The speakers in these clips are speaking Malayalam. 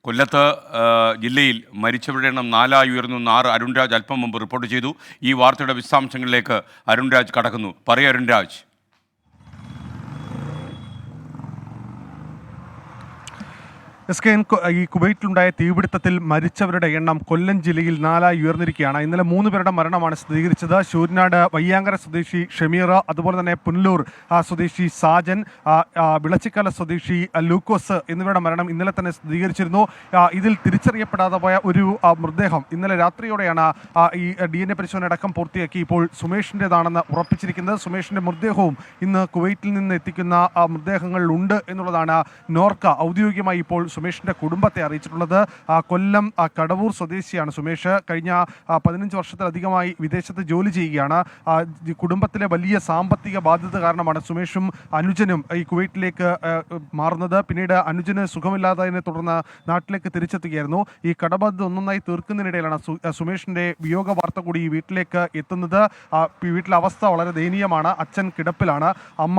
കൊല്ലത്ത് ജില്ലയിൽ മരിച്ചവരുടെ എണ്ണം നാലായി ഉയർന്നു. ആറ് അരുൺരാജ് അല്പം മുമ്പ് റിപ്പോർട്ട് ചെയ്തു. ഈ വാർത്തയുടെ വിശദാംശങ്ങളിലേക്ക് അരുൺരാജ് കടക്കുന്നു. പറയൂ അരുൺരാജ്. എസ് കെ എൻ ഈ കുവൈറ്റിലുണ്ടായ തീപിടുത്തത്തിൽ മരിച്ചവരുടെ എണ്ണം കൊല്ലം ജില്ലയിൽ നാലായി ഉയർന്നിരിക്കുകയാണ്. ഇന്നലെ മൂന്ന് പേരുടെ മരണമാണ് സ്ഥിരീകരിച്ചത്. ശൂരനാട് വയ്യാങ്കര സ്വദേശി ഷമീർ അതുപോലെ തന്നെ പുനലൂർ സ്വദേശി സാജൻ വിളച്ചിക്കല സ്വദേശി ലൂക്കോസ് എന്നിവരുടെ മരണം ഇന്നലെ തന്നെ സ്ഥിരീകരിച്ചിരുന്നു. ഇതിൽ തിരിച്ചറിയപ്പെടാതെ പോയ ഒരു മൃതദേഹം ഇന്നലെ രാത്രിയോടെയാണ് ഈ ഡി എൻ എ പരിശോധന അടക്കം പൂർത്തിയാക്കി. ഇപ്പോൾ സുമേഷിന്റെതാണെന്ന് ഉറപ്പിച്ചിരിക്കുന്നത്. സുമേഷിന്റെ മൃതദേഹവും ഇന്ന് കുവൈറ്റിൽ നിന്ന് എത്തിക്കുന്ന മൃതദേഹങ്ങളിലുണ്ട് എന്നുള്ളതാണ് നോർക്ക ഔദ്യോഗികമായി ഇപ്പോൾ സുമേഷിന്റെ കുടുംബത്തെ അറിയിച്ചിട്ടുള്ളത്. കൊല്ലം കടവൂർ സ്വദേശിയാണ് സുമേഷ്. കഴിഞ്ഞ പതിനഞ്ച് വർഷത്തിലധികമായി വിദേശത്ത് ജോലി ചെയ്യുകയാണ്. കുടുംബത്തിലെ വലിയ സാമ്പത്തിക ബാധ്യത കാരണമാണ് സുമേഷും അനുജനും ഈ കുവൈറ്റിലേക്ക് മാറുന്നത്. പിന്നീട് അനുജന് സുഖമില്ലാത്തതിനെ തുടർന്ന് നാട്ടിലേക്ക് തിരിച്ചെത്തുകയായിരുന്നു. ഈ കടബാധ്യത ഒന്നൊന്നായി തീർക്കുന്നതിനിടയിലാണ് സുമേഷിന്റെ വിയോഗ വാർത്ത കൂടി ഈ വീട്ടിലേക്ക് എത്തുന്നത്. വീട്ടിലെ അവസ്ഥ വളരെ ദയനീയമാണ്. അച്ഛൻ കിടപ്പിലാണ്. അമ്മ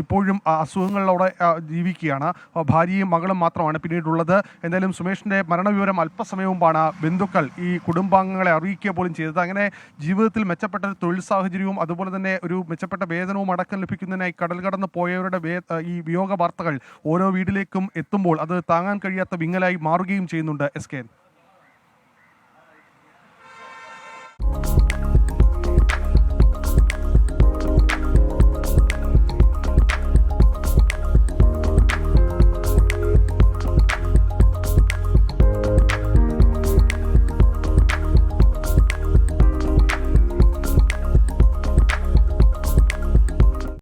ഇപ്പോഴും അസുഖങ്ങളിലൂടെ ജീവിക്കുകയാണ്. ഭാര്യയും മകളും മാത്രമാണ്. പിന്നീടുള്ളത് എന്തായാലും സുമേഷിന്റെ മരണവിവരം അല്പസമയം മുമ്പാണ് ബന്ധുക്കൾ ഈ കുടുംബാംഗങ്ങളെ അറിയിക്കുക പോലും ചെയ്തത്. അങ്ങനെ ജീവിതത്തിൽ മെച്ചപ്പെട്ട തൊഴിൽ സാഹചര്യവും അതുപോലെ തന്നെ ഒരു മെച്ചപ്പെട്ട വേതനവും അടക്കം ലഭിക്കുന്നതിനായി കടൽ കടന്ന് പോയവരുടെ ഈ വിയോഗ വാർത്തകൾ ഓരോ വീട്ടിലേക്കും എത്തുമ്പോൾ അത് താങ്ങാൻ കഴിയാത്ത വിങ്ങലായി മാറുകയും ചെയ്യുന്നുണ്ട് എസ് കെ